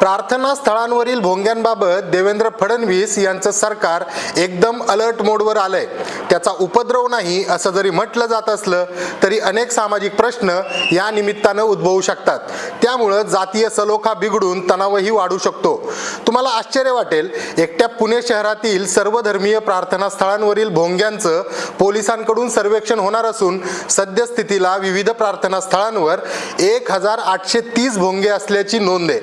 प्रार्थना स्थळांवरील भोंग्यांबाबत देवेंद्र फडणवीस यांचं सरकार एकदम अलर्ट मोडवर आलंय. त्याचा उपद्रव नाही असं जरी म्हटलं जात असलं तरी अनेक सामाजिक प्रश्न या निमित्तानं उद्भवू शकतात. त्यामुळं जातीय सलोखा बिघडून तणावही वाढू शकतो. तुम्हाला आश्चर्य वाटेल एकट्या पुणे शहरातील सर्वधर्मीय प्रार्थना स्थळांवरील भोंग्यांचं पोलिसांकडून सर्वेक्षण होणार असून सद्यस्थितीला विविध प्रार्थना स्थळांवर एक हजार आठशे तीस भोंगे असल्याची नोंद आहे.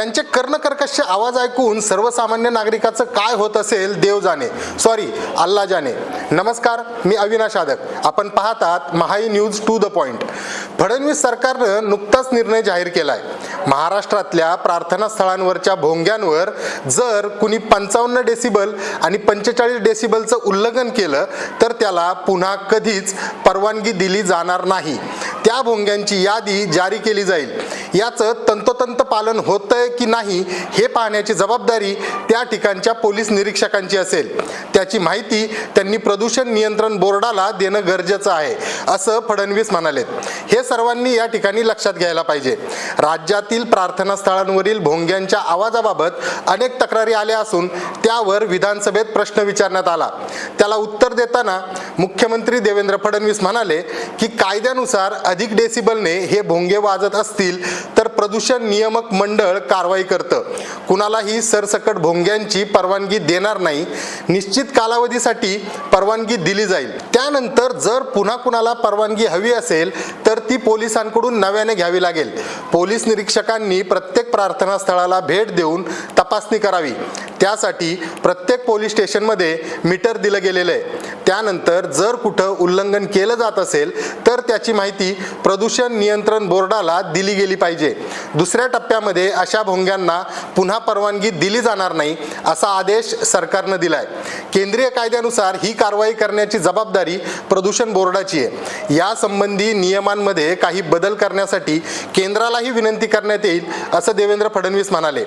त्यांचे कर्णकर्कश आवाज ऐकून सर्वसामान्य नागरिकाचं काय होत असेल देव जाणे. सॉरी अल्ला जाणे. नमस्कार मी अविनाश आदक आपण पाहतात Mahai news to the point. Fadnavis सरकारनं नुकताच निर्णय जाहीर केलाय. महाराष्ट्रातल्या प्रार्थना स्थळांवरच्या भोंग्यांवर जर कुणी पंचावन्न डेसिबल आणि पंचेचाळीस डेसिबलचं उल्लंघन केलं तर त्याला पुन्हा कधीच परवानगी दिली जाणार नाही. त्या भोंग्यांची यादी जारी केली जाईल. याचं तंतोतंत पालन होतंय की नाही हे पाहण्याची जबाबदारी त्या ठिकाणच्या पोलीस निरीक्षकांची असेल. त्याची माहिती त्यांनी प्रदूषण नियंत्रण बोर्डाला देणं गरजेचं आहे असं फडणवीस म्हणाले हे सर्वांनी या ठिकाणी लक्षात घ्यायला पाहिजे. राज्यातील प्रार्थना स्थळांवरील भोंग्यांच्या आवाजाबाबत अनेक तक्रारी आल्या असून त्यावर विधानसभेत प्रश्न विचारण्यात आला. त्याला उत्तर देताना मुख्यमंत्री देवेंद्र फडणवीस म्हणाले की कायद्यानुसार अधिक डेसिबलने हे भोंगे वाजत असतील तर प्रदूषण नियामक मंडळ कारवाई करतं. कुणालाही सरसकट भोंग्यांची परवानगी देणार नाही. निश्चित कालावधीसाठी परवानगी दिली जाईल. त्यानंतर जर पुन्हा कुणाला परवानगी हवी असेल तर ती पोलिसांकडून नव्याने घ्यावी लागेल. पोलीस निरीक्षकांनी प्रत्येक प्रार्थना स्थळाला भेट देऊन तपासणी करावी. त्यासाठी प्रत्येक पोलीस स्टेशनमध्ये मीटर दिलं गेलेलं आहे. त्यानंतर जर कुठं उल्लंघन केलं जात असेल तर त्याची माहिती प्रदूषण नियंत्रण बोर्डाला दिली गेली पाहिजे. दुसऱ्या टप्प्यामध्ये अशा भोंग्यांना पुन्हा परवानगी दिली जाणार नाही असा आदेश सरकारनं दिलाय. केंद्रीय कायद्यानुसार ही कारवाई करण्याची जबाबदारी प्रदूषण बोर्डाची आहे. यासंबंधी नियमांमध्ये काही बदल करण्यासाठी केंद्रालाही विनंती करण्यात येईल असं देवेंद्र फडणवीस म्हणाले.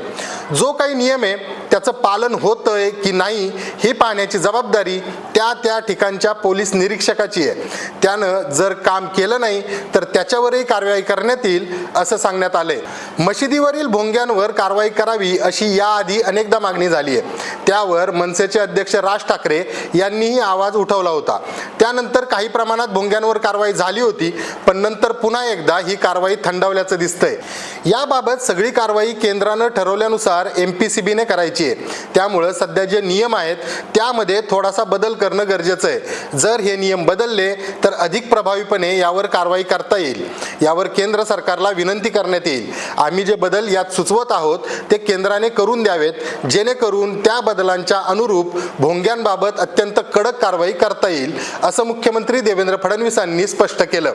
जो काही नियम आहे त्याचं पालन होतंय की नाही हे पाहण्याची जबाबदारी त्या त्या ठिकाणच्या पोलीस निरीक्षकाची आहे. त्यानं जर काम केलं नाही तर त्याच्यावरही कारवाई करण्यात येईल असं सांगण्यात आलंय. मशिदीवरील भोंग्यांवर कारवाई करावी अशी याआधी अनेकदा मागणी झाली आहे. त्यावर मनसेचे अध्यक्ष राज ठाकरे यांनीही आवाज उठवला होता. त्यानंतर काही प्रमाणात भोंग्यांवर कारवाई झाली होती पण नंतर पुन्हा एकदा ही कारवाई थंडावल्याचं दिसतंय. याबाबत सगळी कारवाई केंद्रानं ठरवल्यानुसार एम पी सी बीने करायची आहे. त्यामुळं सध्या जे नियम आहेत त्यामध्ये थोडासा बदल करणं गरजेचं आहे. जर हे नियम बदलले तर अधिक प्रभावीपणे यावर कारवाई करता येईल. यावर केंद्र सरकारला विनंती करण्यात येईल. आम्ही जे बदल यात सुचवत आहोत ते केंद्राने करून द्यावेत जेणेकरून त्या बदलांच्या अनुरूप भोंग्यांबाबत अत्यंत कडक कारवाई करता येईल असं मुख्यमंत्री देवेंद्र फडणवीसांनी स्पष्ट केलं.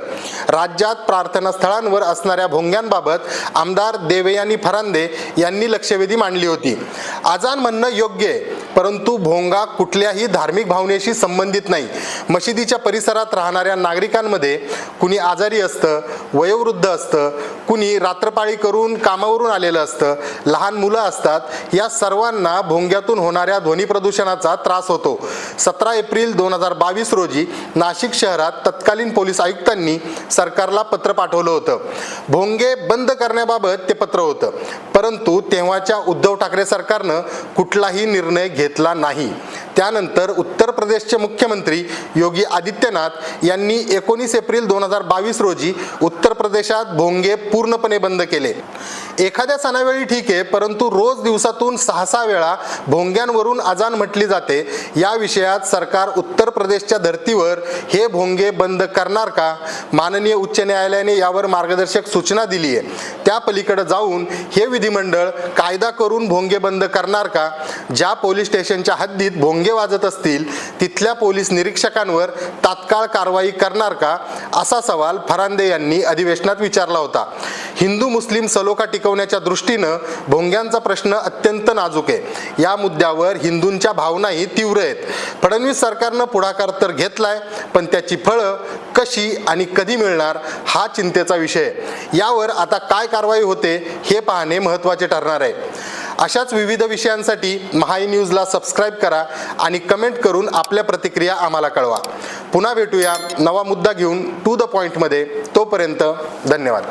राज्यात प्रार्थना स्थळांवर असणाऱ्या भोंग्यांबाबत आमदार देवयानी फरांदे यांनी लक्षवेधी मांडली होती. आजान म्हणणं योग्य आहे. परंतु भोंगा कुठल्याही धार्मिक भावनेशी संबंधित नाही. मशिदीच्या परिसरात राहणाऱ्या नागरिकांमध्ये कुणी आजारी असतं वयोवृद्ध असतं कुणी रात्रपाळी करून कामावरून आलेलं असतं लहान मुलं असतात या सर्वांना भोंग्यातून होणाऱ्या ध्वनी प्रदूषणाचा त्रास होतो. सतरा एप्रिल दोन हजार बावीस रोजी नाशिक शहरात तत्कालीन पोलीस आयुक्तांनी सरकारला पत्र पाठवलं होतं. भोंगे बंद करण्याबाबत ते पत्र होतं. परंतु तेव्हाच्या उद्धव ठाकरे सरकारनं कुठलाही निर्णय घेतला नाही. त्यानंतर उत्तर प्रदेशचे मुख्यमंत्री योगी आदित्यनाथ यांनी एकोणीस एप्रिल दोन हजार बावीस रोजी उत्तर प्रदेशात भोंगे पूर्णपणे बंद केले. एखाद्या सणावेळी ठीक आहे परंतु रोज दिवसातून सहा सहा वेळा भोंग्यांवरून अजान म्हटली जाते. या विषयात सरकार उत्तर प्रदेशच्या धर्तीवर हे भोंगे बंद करणार का? माननीय उच्च न्यायालयाने यावर मार्गदर्शक सूचना दिली आहे. त्या पलीकडे जाऊन हे विधिमंडळ कायदा करून भोंगे बंद करणार का? ज्या पोलीस स्टेशनच्या हद्दीत भोंगे वाजत असतील तिथल्या पोलीस निरीक्षकांवर तात्काळ कारवाई करणार का? असा सवाल फरांदे यांनी अधिवेशनात विचारला होता. हिंदू मुस्लिम सलोखा टिकवण्याच्या दृष्टीनं भोंग्यांचा प्रश्न अत्यंत नाजूक आहे. या मुद्द्यावर हिंदूंच्या भावनाही तीव्र आहेत. फडणवीस सरकारनं पुढाकार तर घेतलाय पण त्याची फळं कशी आणि कधी मिळणार हा चिंतेचा विषय यावर आता काय कारवाई होते हे पाहणे महत्त्वाचे ठरणार आहे. अशाच विविध विषयांसाठी महाई न्यूजला सबस्क्राईब करा आणि कमेंट करून आपल्या प्रतिक्रिया आम्हाला कळवा. पुन्हा भेटूया नवा मुद्दा घेऊन टू द पॉईंटमध्ये तोपर्यंत धन्यवाद.